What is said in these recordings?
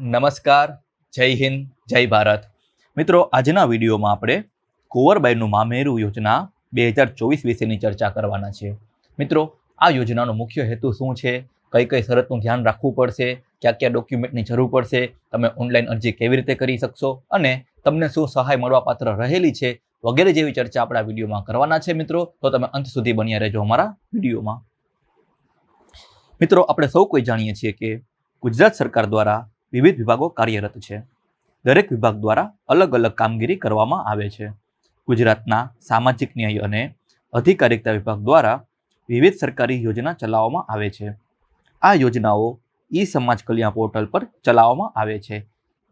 નમસ્કાર, જય હિન્દ, જય ભારત. મિત્રો, આજના વિડીયોમાં આપણે કુંવરબાઈનું મામેરું યોજના બે હજાર ચોવીસ વિશેની ચર્ચા કરવાના છે. મિત્રો, આ યોજનાનો મુખ્ય હેતુ શું છે? કઈ કઈ શરતનું ધ્યાન રાખવું પડશે? કયા કયા ડોક્યુમેન્ટની જરૂર પડશે? તમે ઓનલાઈન અરજી કેવી રીતે કરી શકશો? અને તમને શું સહાય મળવાપાત્ર રહેલી છે? વગેરે જેવી ચર્ચા આપણા વિડીયોમાં કરવાના છે, મિત્રો. તો તમે અંત સુધી બન્યા રહેજો અમારા વિડીયોમાં. મિત્રો, આપણે સૌ કોઈ જાણીએ છીએ કે ગુજરાત સરકાર દ્વારા વિવિધ વિભાગો કાર્યરત છે. દરેક વિભાગ દ્વારા અલગ અલગ કામગીરી કરવામાં આવે છે. ગુજરાતના સામાજિક ન્યાય અને અધિકારિકતા વિભાગ દ્વારા વિવિધ સરકારી યોજના ચલાવવામાં આવે છે. આ યોજનાઓ ઈ સમાજ કલ્યાણ પોર્ટલ પર ચલાવવામાં આવે છે.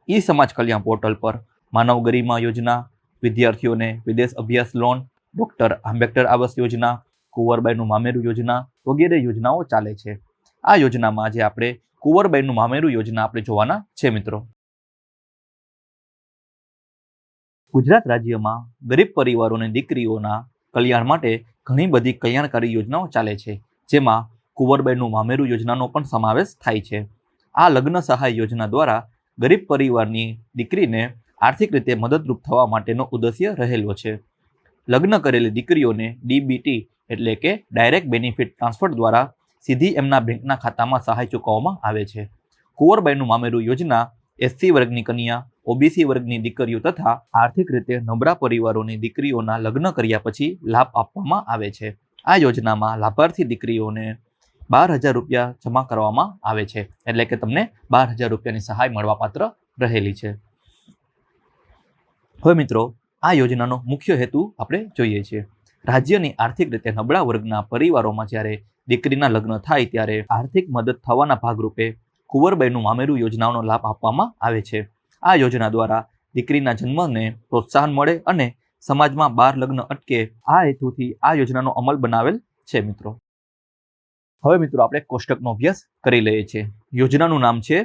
ઈ સમાજ કલ્યાણ પોર્ટલ પર માનવ ગરિમા યોજના, વિદ્યાર્થીઓને વિદેશ અભ્યાસ લોન, ડૉક્ટર આંબેડકર આવાસ યોજના, કુંવરબાઈનું મામેરું યોજના વગેરે યોજનાઓ ચાલે છે. આ યોજનામાં આજે આપણે કુંવરબાઈનું મામેરું યોજના આપણે જોવાના છે મિત્રો. ગુજરાત રાજ્યમાં ગરીબ પરિવારોની દીકરીઓના કલ્યાણ માટે ઘણી બધી કલ્યાણકારી યોજનાઓ ચાલે છે, જેમાં કુંવરબાઈનું મામેરું યોજનાનો પણ સમાવેશ થાય છે. આ લગ્ન સહાય યોજના દ્વારા ગરીબ પરિવારની દીકરીને આર્થિક રીતે મદદરૂપ થવા માટેનો ઉદ્દેશ્ય રહેલો છે. લગ્ન કરેલી દીકરીઓને ડીબીટી એટલે કે ડાયરેક્ટ બેનિફિટ ટ્રાન્સફર દ્વારા સીધી એમના બેંકના ખાતામાં સહાય ચૂકવવામાં આવે છે. કુંવરબાઈનું મામેરું યોજના, એસસી વર્ગની કન્યા, ઓબીસી વર્ગની દીકરીઓ તથા આર્થિક રીતે નબળા પરિવારોની દીકરીઓના લગ્ન કર્યા પછી લાભ આપવામાં આવે છે. આ યોજનામાં લાભાર્થી દીકરીઓને બાર હજાર રૂપિયા જમા કરવામાં આવે છે. એટલે કે તમને બાર હજાર રૂપિયાની સહાય મળવાપાત્ર રહેલી છે. હવે મિત્રો, આ યોજનાનો મુખ્ય હેતુ આપણે જોઈએ છીએ. રાજ્યની આર્થિક રીતે નબળા વર્ગના પરિવારોમાં જ્યારે દીકરીના લગ્ન થાય ત્યારે આર્થિક મદદ થવાના ભાગરૂપે કુંવરબાઈનું મામેરું યોજનાનો લાભ આપવામાં આવે છે. આ યોજના દ્વારા દીકરીના જન્મને પ્રોત્સાહન મળે અને સમાજમાં બાર લગ્ન અટકે. આ હેતુથી આ યોજનાનો અમલ બનાવેલ છે મિત્રો. હવે મિત્રો આપણે કોષ્ટકનો અભ્યાસ કરી લઈએ છીએ. યોજનાનું નામ છે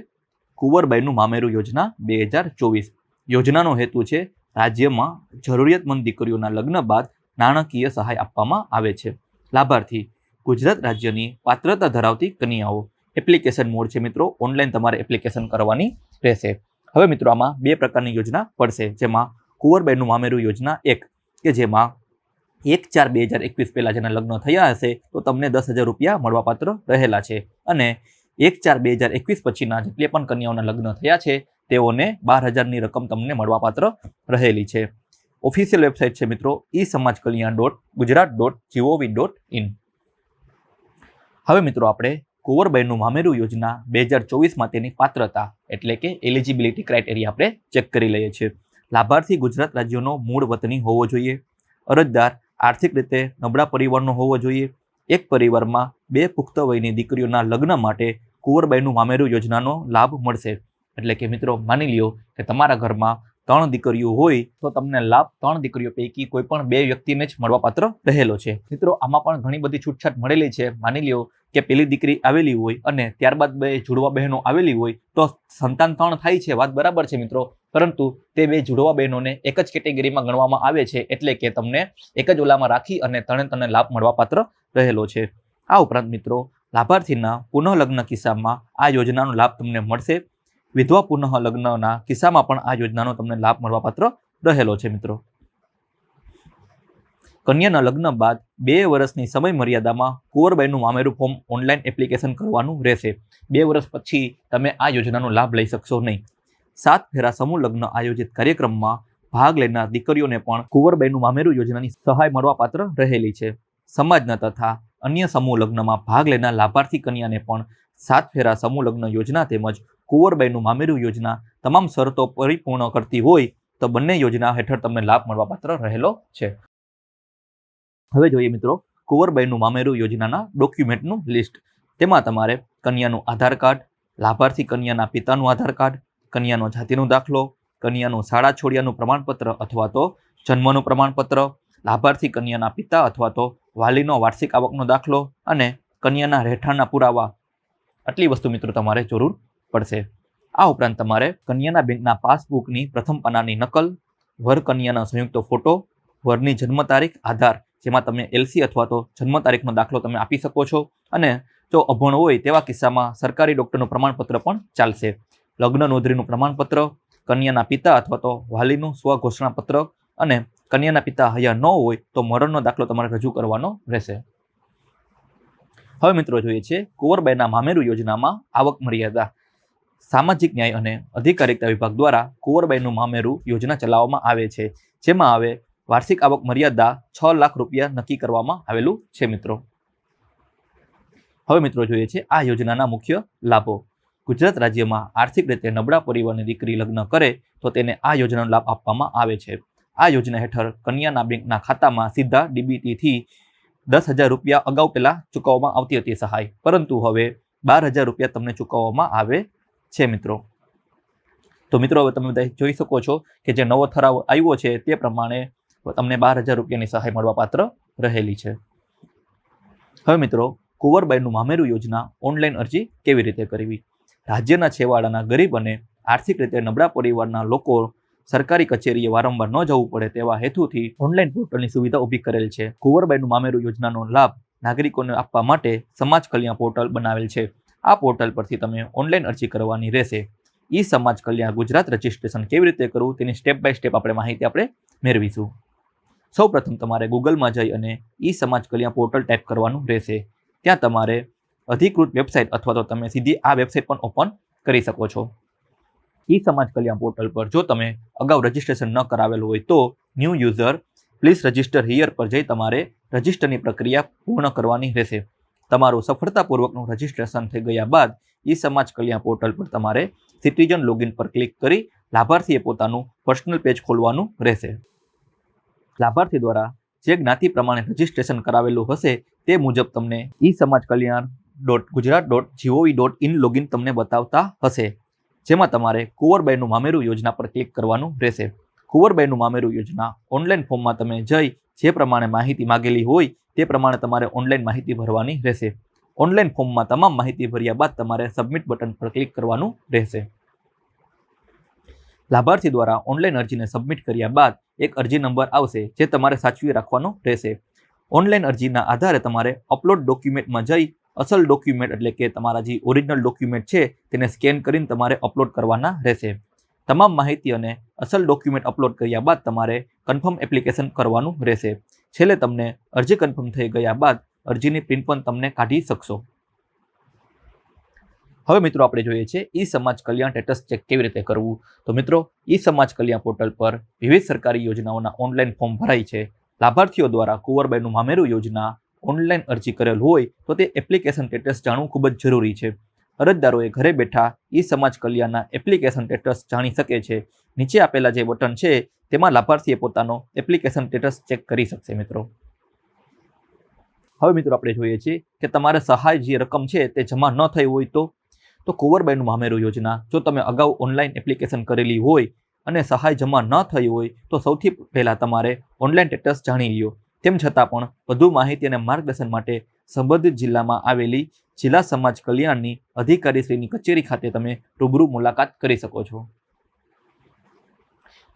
કુંવરબાઈનું મામેરું યોજના બે હજાર ચોવીસ. યોજનાનો હેતુ છે રાજ્યમાં જરૂરિયાતમંદ દીકરીઓના લગ્ન બાદ નાણાકીય સહાય આપવામાં આવે છે. લાભાર્થી ગુજરાત રાજ્યની પાત્રતા ધરાવતી કન્યાઓ એપ્લિકેશન મોડ છે મિત્રો. ઓનલાઈન તમારે એપ્લિકેશન કરવાની રહેશે. હવે મિત્રો આમાં બે પ્રકારની યોજના પડશે. જેમાં કુંવરબાઈનું મામેરું યોજના એક, કે જેમાં એક ચાર બે હજાર એકવીસ પહેલાં જેના લગ્ન થયા હશે, તો તમને દસ હજાર રૂપિયા મળવાપાત્ર રહેલા છે. અને એક ચાર બે હજાર એકવીસ પછીના જેટલી પણ કન્યાઓના લગ્ન થયા છે, તેઓને બાર હજારની રકમ તમને મળવાપાત્ર રહેલી છે. ઓફિશિયલ વેબસાઇટ છે મિત્રો, e Samaj Kalyan dot Gujarat dot GOV dot in હવે મિત્રો આપણે કુંવરબાઈનું મામેરું યોજના બે હજાર ચોવીસ માટેની પાત્રતા એટલે કે એલિજિબિલિટી ક્રાઇટેરિયા આપણે ચેક કરી લઈએ છીએ. લાભાર્થી ગુજરાત રાજ્યનો મૂળ વતની હોવો જોઈએ, અરજદાર આર્થિક રીતે નબળા પરિવારનો હોવો જોઈએ, એક પરિવારમાં બે પુખ્ત વયની દીકરીઓના લગ્ન માટે કુંવરબાઈનું મામેરું યોજનાનો લાભ મળશે. એટલે કે મિત્રો માની લ્યો કે તમારા ઘરમાં ત્રણ દીકરીઓ હોય તો તમને લાભ ત્રણ દીકરીઓ પૈકી કોઈ પણ બે વ્યક્તિને જ મળવાપાત્ર રહેલો છે. મિત્રો, આમાં પણ ઘણી બધી છૂટછાટ મળેલી છે. માની લ્યો કે પેલી દીકરી આવેલી હોય અને ત્યારબાદ બે જોડવા બહેનો આવેલી હોય તો સંતાન ત્રણ થાય છે. વાત બરાબર છે મિત્રો? પરંતુ તે બે જોડવા બહેનોને એક જ કેટેગરીમાં ગણવામાં આવે છે એટલે કે તમને એક જ ઓલામાં રાખી અને ત્રણે ત્રણે લાભ મળવાપાત્ર રહેલો છે. આ ઉપરાંત મિત્રો, લાભાર્થીના પુનઃલગ્ન કિસ્સામાં આ યોજનાનો લાભ તમને મળશે. વિધવા પુનઃ લગ્નના કિસ્સામાં પણ આ યોજનાનો તમને લાભ મળવાપાત્ર રહેલો છે, મિત્રો. કન્યાના લગ્ન બાદ બે વર્ષની સમય મર્યાદામાં કુંવરબાઈનું મામેરું ફોર્મ ઓનલાઈન એપ્લિકેશન કરવાનું રહેશે. બે વર્ષ પછી તમે આ યોજનાનો લાભ લઈ શકશો નહીં. સાત ફેરા સમૂહ લગ્ન આયોજિત કાર્યક્રમમાં ભાગ લેનાર દીકરીઓને પણ કુંવરબાઈનું મામેરું યોજનાની સહાય મળવાપાત્ર રહેલી છે. સમાજના તથા અન્ય સમૂહ લગ્નમાં ભાગ લેનાર લાભાર્થી કન્યાને પણ સાત ફેરા સમૂહ લગ્ન યોજના તેમજ કુંવરબાઈનું મામેરું યોજના તમામ શરતો પરિપૂર્ણ કરતી હોય તો બંને યોજના હેઠળ તમને લાભ મળવાપાત્ર રહેલો છે. હવે જોઈએ મિત્રો, કુંવરબાઈનું મામેરું યોજનાના ડોક્યુમેન્ટનું લિસ્ટ. તેમાં તમારે કન્યાનું આધાર કાર્ડ, લાભાર્થી કન્યાના પિતાનું આધાર કાર્ડ, કન્યાનો જાતિનો દાખલો, કન્યાનું શાળા છોડ્યાનું પ્રમાણપત્ર અથવા તો જન્મનું પ્રમાણપત્ર, લાભાર્થી કન્યાના પિતા અથવા તો વાલીનો વાર્ષિક આવકનો દાખલો અને કન્યાના રહેઠાણના પુરાવા. આટલી વસ્તુ મિત્રો તમારે જરૂર પડશે. આ ઉપરાંત તમારે કન્યાના બેંકના પાસબુકની પ્રથમ પાનાની નકલ, વર કન્યાના સંયુક્ત ફોટો, વરની જન્મ તારીખ, આધાર, જેમાં તમે એલસી અથવા તો જન્મ તારીખનો દાખલો તમે આપી શકો છો. અને જો અભણ હોય તેવા કિસ્સામાં સરકારી ડૉક્ટરનું પ્રમાણપત્ર પણ ચાલશે. લગ્ન નોંધણીનું પ્રમાણપત્ર, કન્યાના પિતા અથવા તો વાલીનું સ્વઘોષણાપત્ર અને કન્યાના પિતા હયા ન હોય તો મરણનો દાખલો તમારે રજૂ કરવાનો રહેશે. હવે મિત્રો જોઈએ છે કુંવરબાઈના મામેરુ યોજનામાં આવક મર્યાદા. સામાજિક ન્યાય અને અધિકારિતા વિભાગ દ્વારા કુંવરબાઈનું મામેરું યોજના ચલાવવામાં આવે છે, જેમાં હવે વાર્ષિક આવક મર્યાદા છ લાખ રૂપિયા નક્કી કરવામાં આવેલું છે મિત્રો. હવે મિત્રો જોઈએ છે આ યોજનાના મુખ્ય લાભો. ગુજરાત રાજ્યમાં આર્થિક રીતે નબળા પરિવારની દીકરી લગ્ન કરે તો તેને આ યોજનાનો લાભ આપવામાં આવે છે. આ યોજના હેઠળ કન્યાના બેંકના ખાતામાં સીધા ડીબીટીથી દસ હજાર રૂપિયા અગાઉ પહેલાં ચૂકવવામાં આવતી હતી સહાય. પરંતુ હવે બાર હજાર રૂપિયા તમને ચૂકવવામાં આવે છે મિત્રો. તો મિત્રો, હવે તમે બધા જોઈ શકો છો કે જે નવો ઠરાવ આવ્યો છે તે પ્રમાણે તમને બાર હજાર રૂપિયાની સહાય મળવા પાત્ર રહેલી છે. હવે મિત્રો, કુંવરબાઈનું મામેરું યોજના ઓનલાઈન અરજી કેવી રીતે કરવી? રાજ્યના છેવાડાના ગરીબ અને આર્થિક રીતે નબળા પરિવારના લોકો સરકારી કચેરીએ વારંવાર ન જવું પડે તેવા હેતુથી ઓનલાઈન પોર્ટલની સુવિધા ઊભી કરેલ છે. કુંવરબાઈનું મામેરું યોજનાનો લાભ નાગરિકોને આપવા માટે સમાજ કલ્યાણ પોર્ટલ બનાવેલ છે. આ પોર્ટલ પરથી તમે ઓનલાઈન અરજી કરવાની રહેશે. ઈ સમાજ કલ્યાણ ગુજરાત રજિસ્ટ્રેશન કેવી રીતે કરવું તેની સ્ટેપ બાય સ્ટેપ આપણે માહિતી આપણે મેળવીશું. સૌ પ્રથમ તમારે ગૂગલમાં જઈ અને ઈ સમાજ કલ્યાણ પોર્ટલ ટાઈપ કરવાનું રહેશે. ત્યાં તમારે અધિકૃત વેબસાઇટ અથવા તો તમે સીધી આ વેબસાઇટ પણ ઓપન કરી શકો છો. ઈ સમાજ કલ્યાણ પોર્ટલ પર જો તમે અગાઉ રજિસ્ટ્રેશન ન કરાવેલું હોય તો new user, please register here પર જઈ તમારે રજિસ્ટરની પ્રક્રિયા પૂર્ણ કરવાની રહેશે. તમારું સફળતાપૂર્વકનું રજિસ્ટ્રેશન થઈ ગયા બાદ ઈ સમાજ કલ્યાણ પોર્ટલ પર તમારે સિટીઝન લોગિન પર ક્લિક કરી લાભાર્થીએ પોતાનું પર્સનલ પેજ ખોલવાનું રહેશે. લાભાર્થી દ્વારા જે જ્ઞાતિ પ્રમાણે રજિસ્ટ્રેશન કરાવેલું હશે તે મુજબ તમને e Samaj Kalyan dot Gujarat dot GOV dot in login તમને બતાવતા હશે. જેમાં તમારે કુંવરબાઈનું મામેરું યોજના પર ક્લિક કરવાનું રહેશે. કુંવરબાઈનું મામેરું યોજના ઓનલાઈન ફોર્મમાં તમે જઈ જે પ્રમાણે માહિતી માગેલી હોય તે પ્રમાણે તમારે ઓનલાઈન માહિતી ભરવાની રહેશે. ઓનલાઈન ફોર્મમાં તમામ માહિતી ભર્યા બાદ તમારે સબમિટ બટન પર ક્લિક કરવાનું રહેશે. લાભાર્થી દ્વારા ઓનલાઈન અરજીને સબમિટ કર્યા બાદ એક અરજી નંબર આવશે, જે તમારે સાચવી રાખવાનો રહેશે. ઓનલાઈન અરજીના આધારે તમારે અપલોડ ડોક્યુમેન્ટમાં જઈ અસલ ડોક્યુમેન્ટ એટલે કે તમારા જે ઓરિજિનલ ડોક્યુમેન્ટ છે, તેને સ્કેન કરીને તમારે અપલોડ કરવાના રહેશે. તમામ માહિતી અને અસલ ડોક્યુમેન્ટ અપલોડ કર્યા બાદ તમારે કન્ફર્મ એપ્લિકેશન કરવાનું રહેશે. છેલ્લે તમને અરજી કન્ફર્મ થઈ ગયા બાદ અરજીની પ્રિન્ટ પણ તમને કાઢી શકશો. હવે મિત્રો આપણે જોઈએ છે ઈ સમાજ કલ્યાણ સ્ટેટસ ચેક કેવી રીતે કરવું? તો મિત્રો, ઈ સમાજ કલ્યાણ પોર્ટલ પર વિવિધ સરકારી યોજનાઓના ઓનલાઈન ફોર્મ ભરાય છે. લાભાર્થીઓ દ્વારા કુંવરબાઈનું મામેરું યોજના ઓનલાઈન અરજી કરેલ હોય તો તે એપ્લિકેશન સ્ટેટસ જાણવું ખૂબ જ જરૂરી છે. અરજદારોએ ઘરે બેઠા ઈ સમાજ કલ્યાણના એપ્લિકેશન સ્ટેટસ જાણી શકે છે. નીચે આપેલા જે બટન છે, તેમાં લાભાર્થીએ પોતાનો એપ્લિકેશન સ્ટેટસ ચેક કરી શકશે મિત્રો. હવે મિત્રો આપણે જોઈએ છીએ કે તમારે સહાય જે રકમ છે, તે જમા ન થઈ હોય તો? તો કુંવરબાઈનું મામેરું યોજના, જો તમે અગાઉ ઓનલાઈન એપ્લિકેશન કરેલી હોય અને સહાય જમા ન થઈ હોય, તો સૌથી પહેલાં તમારે ઓનલાઈન સ્ટેટસ જાણી લ્યો. તેમ છતાં પણ વધુ માહિતી અને માર્ગદર્શન માટે સંબંધિત જિલ્લામાં આવેલી જિલ્લા સમાજ કલ્યાણની અધિકારીશ્રીની કચેરી ખાતે તમે રૂબરૂ મુલાકાત કરી શકો છો.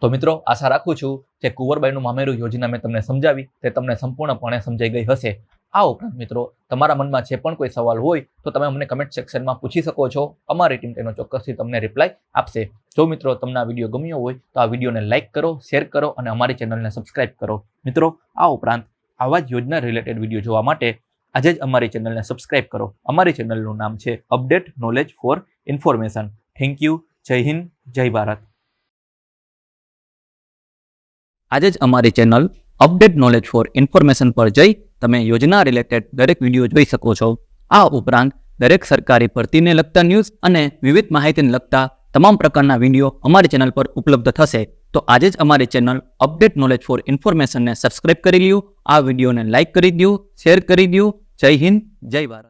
તો મિત્રો, આશા રાખું છું કે કુંવરબાઈનું મામેરું યોજના મેં તમને સમજાવી, તે તમને સંપૂર્ણપણે સમજાઈ ગઈ હશે. આ ઉપરાંત મિત્રો, તમારા મનમાં જે પણ કોઈ સવાલ હોય, તો તમે અમને કમેન્ટ સેક્શનમાં પૂછી શકો છો. અમારી ટીમ તેનો ચોક્કસથી તમને રિપ્લાય આપશે. જો મિત્રો, તમને આ વીડિયો ગમ્યો હોય, તો આ વિડીયોને લાઇક કરો, શેર કરો અને અમારી ચેનલને સબસ્ક્રાઇબ કરો. મિત્રો, આ ઉપરાંત આવા જ યોજના રિલેટેડ વીડિયો જોવા માટે આજે જ અમારી ચેનલને સબસ્ક્રાઇબ કરો. અમારી ચેનલનું નામ છે update knowledge for information thank you Jai Hind, Jai Bharat. આજે જ અમારી channel update knowledge for information પર જઈ તમે યોજના રિલેટેડ દરેક વીડિયો જોઈ શકો છો. આ ઉપરાંત દરેક સરકારી ભરતીને લગતા ન્યૂઝ અને વિવિધ માહિતીને લગતા તમામ પ્રકારના વીડિયો અમારી ચેનલ પર ઉપલબ્ધ થશે. તો આજે જ અમારી ચેનલ અપડેટ નોલેજ ફોર ઇન્ફોર્મેશનને સબસ્ક્રાઇબ કરી લ્યો. આ વિડીયોને લાઇક કરી દો શેર કરી દો જય હિન્દ, જય ભારત.